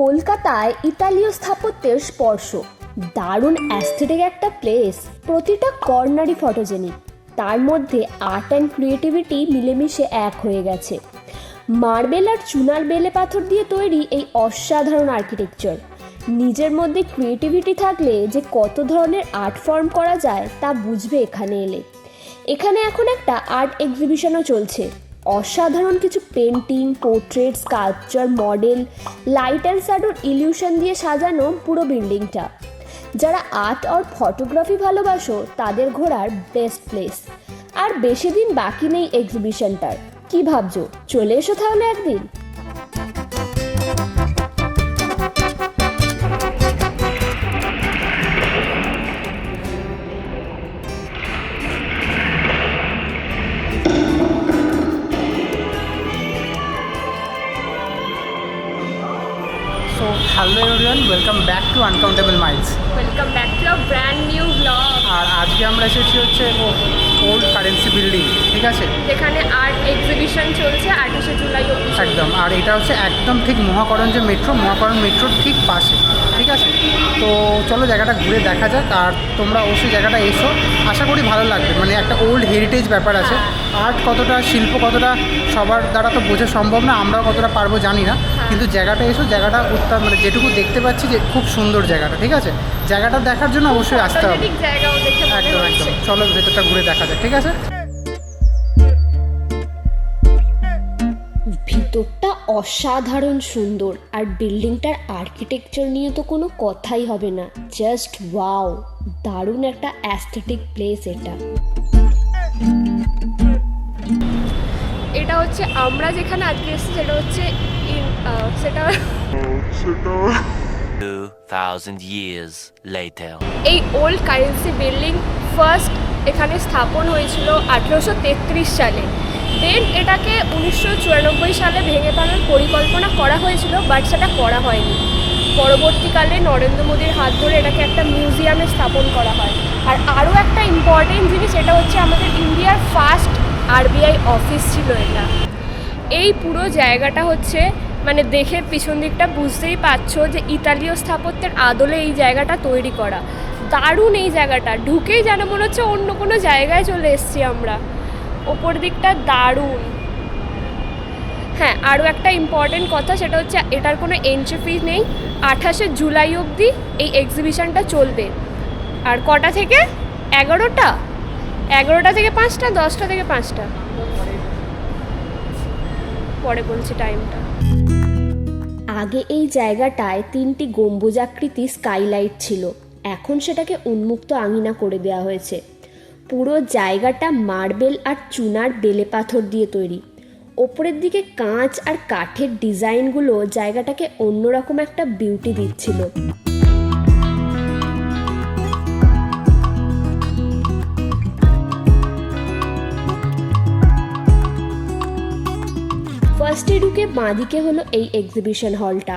কলকাতায় ইতালীয় স্থাপত্যের স্পর্শ। দারুণ অ্যাস্থেটিক একটা প্লেস প্রতিটা কর্নারই ফটোজেনিক তার মধ্যে আর্ট অ্যান্ড ক্রিয়েটিভিটি মিলেমিশে এক হয়ে গেছে। মার্বেল আর চুনার বেলে পাথর দিয়ে তৈরি এই অসাধারণ আর্কিটেকচার নিজের মধ্যে ক্রিয়েটিভিটি থাকলে যে কত ধরনের আর্ট ফর্ম করা যায় তা বুঝবে এখানে এলে। এখানে এখন একটা আর্ট এক্সিবিশনও চলছে। অসাধারণ কিছু painting portrait sculpture model light and শ্যাডোর illusion দিয়ে সাজানো পুরো বিল্ডিংটা যারা আর্ট আর ফটোগ্রাফি ভালোবাসো, তাদের ঘোরার বেস্ট প্লেস আর বেশি দিন বাকি নেই এক্সিবিশনটার কি ভাবছ? চলে এসো তাহলে একদিন। Welcome back to uncountable miles welcome back to a brand new blog আর আজকে আমরা এসেছি হচ্ছে ওল্ড কারেন্সি বিল্ডিং ঠিক আছে? এখানে আর্ট এক্সিবিশন চলছে আঠাশে জুলাই অবধি একদম আর এটা হচ্ছে একদম ঠিক মহাকরণ যে মেট্রো মহাকরণ মেট্রোর ঠিক পাশে ঠিক আছে? তো চলো জায়গাটা ঘুরে দেখা যাক আর তোমরা অবশ্যই জায়গাটা এসো। আশা করি ভালো লাগবে মানে একটা ওল্ড হেরিটেজ ব্যাপার আছে। আর্ট কতটা শিল্প কতটা সবার দ্বারা তো বোঝা সম্ভব না আমরাও কতটা পারব জানি না। কিন্তু জায়গাটা এসো জায়গাটা উত্তর মানে যেটুকু দেখতে পাচ্ছি যে খুব সুন্দর জায়গাটা ঠিক আছে? জায়গাটা দেখার জন্য অবশ্যই আসতে হবে। একদম একদম। চলো ভেতরটা ঘুরে দেখা যাক ঠিক আছে? ভিতরটা অসাধারণ সুন্দর আর বিল্ডিংটার আর্কিটেকচার নিয়ে তো কোনো কথাই হবে না। জাস্ট ওয়াও দারুণ একটা অ্যাস্থেটিক প্লেস এটা। এটা হচ্ছে আমরা যেখানে আজকে এসেছি সেটা হচ্ছে আহ, সেটা 2000 years later. এই ওল্ড কারেন্সি বিল্ডিং ফার্স্ট এখানে স্থাপন হয়েছিল আঠেরোশো তেত্রিশ সালে। দেন এটাকে উনিশশো চুরানব্বই সালে ভেঙে ফেলার পরিকল্পনা করা হয়েছিল বাট সেটা করা হয়নি। পরবর্তীকালে নরেন্দ্র মোদীর হাত ধরে এটাকে একটা মিউজিয়ামে স্থাপন করা হয়। আর আরও একটা ইম্পর্টেন্ট জিনিস এটা হচ্ছে আমাদের ইন্ডিয়ার ফার্স্ট আরবিআই অফিস ছিল এটা। এই পুরো জায়গাটা হচ্ছে মানে দেখে পিছন দিকটা বুঝতেই পারছ যে ইতালীয় স্থাপত্যের আদলে এই জায়গাটা তৈরি করা। দারুণ এই জায়গাটা। ঢুকেই যেন মনে হচ্ছে অন্য কোনো জায়গায় চলে এসেছি আমরা। ওপর দিকটা দারুণ। হ্যাঁ আরও একটা ইম্পর্টেন্ট কথা সেটা হচ্ছে এটার কোনো এন্ট্রি ফি নেই। আঠাশে জুলাই অবধি এই এক্সিবিশনটা চলবে। আর কটা থেকে? এগারোটা? এগারোটা থেকে পাঁচটা? দশটা থেকে পাঁচটা? পরে বলছি টাইমটা আগে এই জায়গাটায় তিনটি গম্বুজাকৃতি স্কাইলাইট ছিল। এখন সেটাকে উন্মুক্ত আঙিনা করে দেওয়া হয়েছে। পুরো জায়গাটা মার্বেল আর চুনার বেলে পাথর দিয়ে তৈরি। ওপরের দিকে কাঁচ আর কাঠের ডিজাইনগুলো জায়গাটাকে অন্যরকম একটা বিউটি দিচ্ছিল। ফার্স্টে ঢুকে বাঁদিকে হলো এই এক্সিবিশন হলটা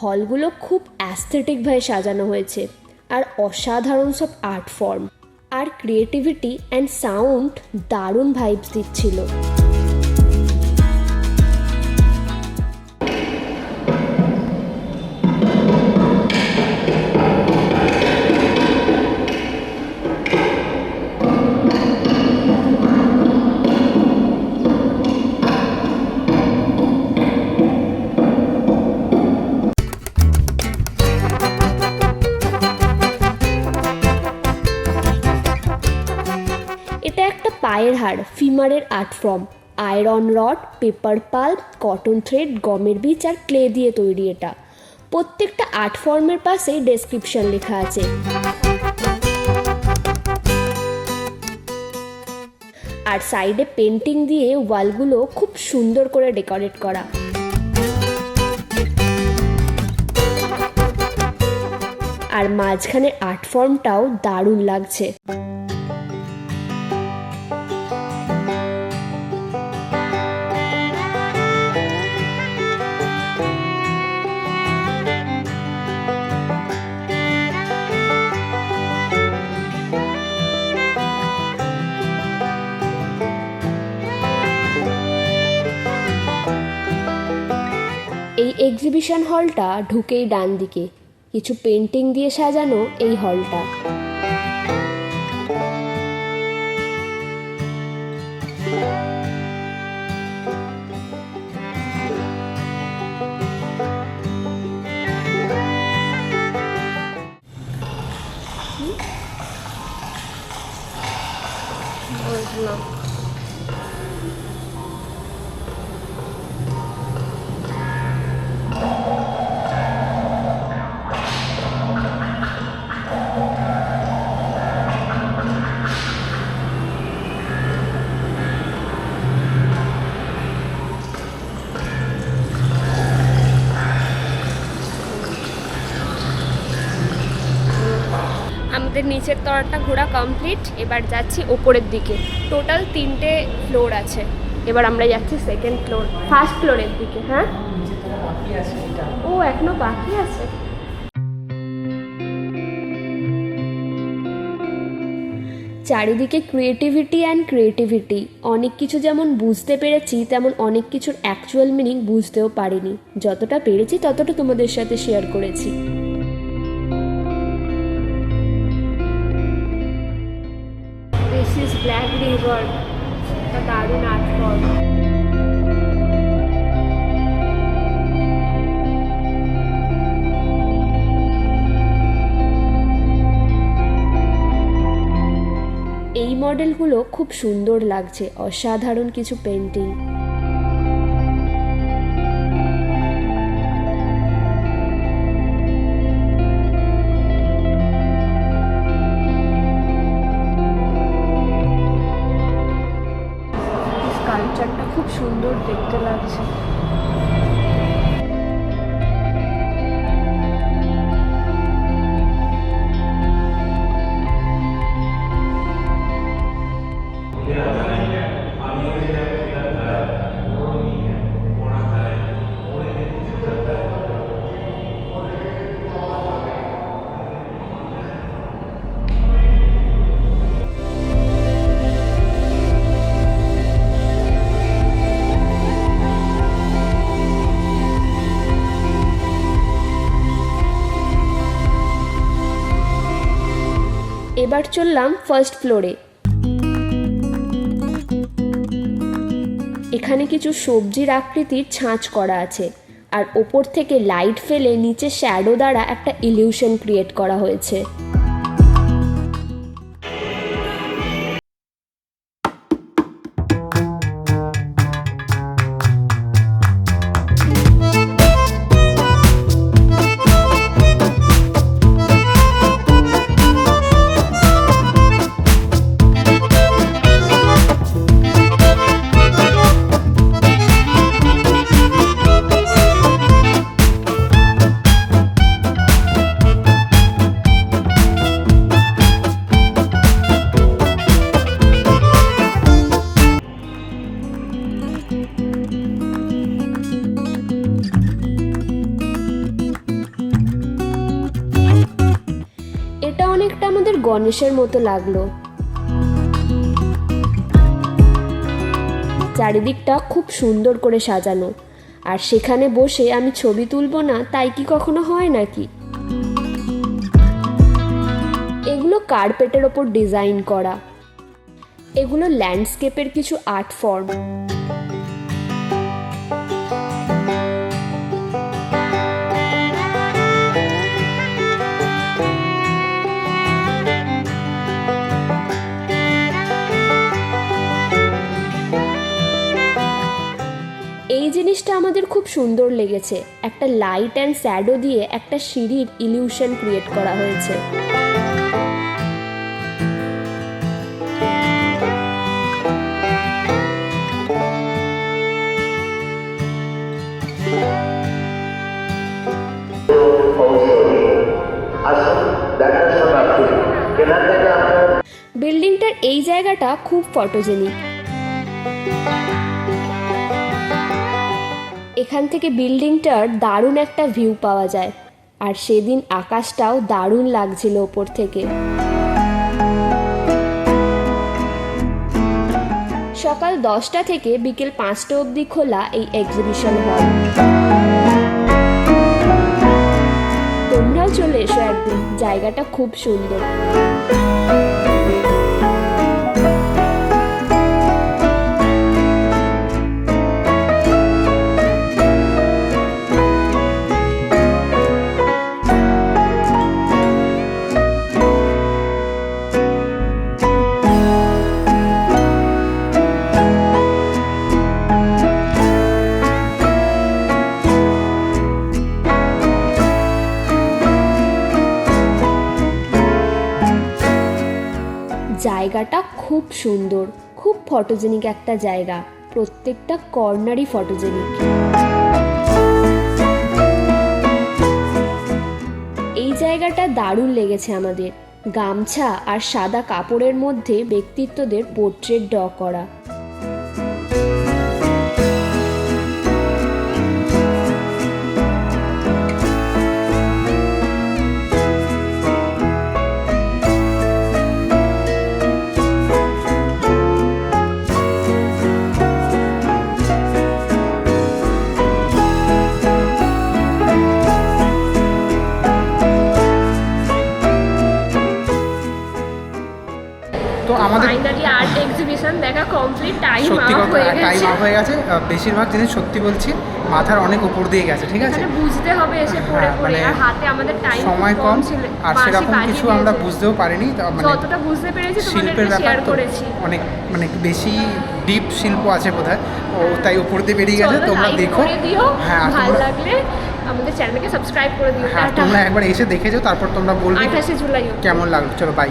হলগুলো খুব অ্যাস্থেটিকভাবে সাজানো হয়েছে, আর অসাধারণ সব আর্ট ফর্ম আর ক্রিয়েটিভিটি অ্যান্ড সাউন্ড দারুণ ভাইবস দিচ্ছিল। পায়ের হাড়, ফিমারের art form, iron rod, paper pulp, cotton thread, গমের বীজ আর ক্লে দিয়ে তৈরি এটা। প্রত্যেকটা আর্ট ফর্মের পাশে ডেসক্রিপশন লেখা আছে। আর সাইডে পেন্টিং দিয়ে ওয়ালগুলো খুব সুন্দর করে ডেকোরেট করা। আর মাঝখানের আর্ট ফর্মটাও দারুণ লাগছে। এক্সিবিশন হলটা ঢুকেই ডান দিকে কিছু পেন্টিং দিয়ে সাজানো এই হলটা নিচের তলাটা ঘোরা কমপ্লিট এবার যাচ্ছি ওপরের দিকে। টোটাল তিনটে ফ্লোর আছে। এবার আমরা যাচ্ছি সেকেন্ড ফ্লোর ফার্স্ট ফ্লোরের দিকে হ্যাঁ? ও, এখনও বাকি আছে? চারিদিকে ক্রিয়েটিভিটি অ্যান্ড ক্রিয়েটিভিটি অনেক কিছু যেমন বুঝতে পেরেছি, তেমন অনেক কিছুর অ্যাকচুয়াল মিনিং বুঝতেও পারিনি। যতটা পেরেছি, ততটা তোমাদের সাথে শেয়ার করেছি। ব্ল্যাক রিভার একটা দারুণ আর্ট ফর্ম এই মডেলগুলো খুব সুন্দর লাগছে অসাধারণ কিছু পেন্টিং এবার চললাম ফার্স্ট ফ্লোরে এখানে কিছু সবজির আকৃতির ছাঁচ করা আছে, আর ওপর থেকে লাইট ফেলে নিচে শ্যাডো দ্বারা একটা ইলিউশন ক্রিয়েট করা হয়েছে। আমাদের গণেশের মতো লাগল। চারিদিকটা খুব সুন্দর করে সাজানো। আর সেখানে বসে আমি ছবি তুলবো না, তাই কি কখনো হয় নাকি? এগুলো কার্পেটের ওপর ডিজাইন করা। এগুলো ল্যান্ডস্কেপের কিছু আর্ট ফর্ম। জিনিসটা আমাদের খুব সুন্দর লেগেছে। একটা লাইট অ্যান্ড স্যাডো দিয়ে একটা সিঁড়ির ইলিউশন ক্রিয়েট করা হয়েছে। বিল্ডিংটার এই জায়গাটা খুব ফটোজেনিক এখান থেকে বিল্ডিংটার দারুণ একটা ভিউ পাওয়া যায়। আর সেদিন আকাশটাও দারুণ লাগছিল ওপর থেকে। সকাল দশটা থেকে বিকেল পাঁচটা অবধি খোলা এই এক্সিবিশন হল তোমরাও চলে এসো একদিন, জায়গাটা খুব সুন্দর। সুন্দর, খুব ফটোজেনিক একটা জায়গা। প্রত্যেকটা কর্নারই ফটোজেনিক এই জায়গাটা দারুণ লেগেছে আমাদের। গামছা আর সাদা কাপড়ের মধ্যে ব্যক্তিত্বদের পোর্ট্রেট ড করা। হয়ে গেছে। বেশিরভাগ জিনিস সত্যি বলছি মাথার অনেক উপর দিয়ে গেছে ঠিক আছে? বুঝতে হবে এসে পড়ে হ্যাঁ, পড়ে মানে আর হাতে আমাদের টাইম সময় কম ছিল আর সেরকম কিছু আমরা বুঝতেও পারিনি তা মানে যতটা বুঝতে পেরেছি শিল্পের ব্যাপার করেছি। অনেক মানে বেশি ডিপ শিল্প আছে বোধহয়। ও তাই উপর দিয়ে বেরিয়ে গেছে তোমরা দেখো। হ্যাঁ ভালো লাগলে আমাদের চ্যানেলকে সাবস্ক্রাইব করে দিও। হ্যাঁ টাটা। তোমরা একবার এসে দেখে যাও তারপর তোমরা বলবে আঠাশে জুলাই কেমন লাগল। চলো বাই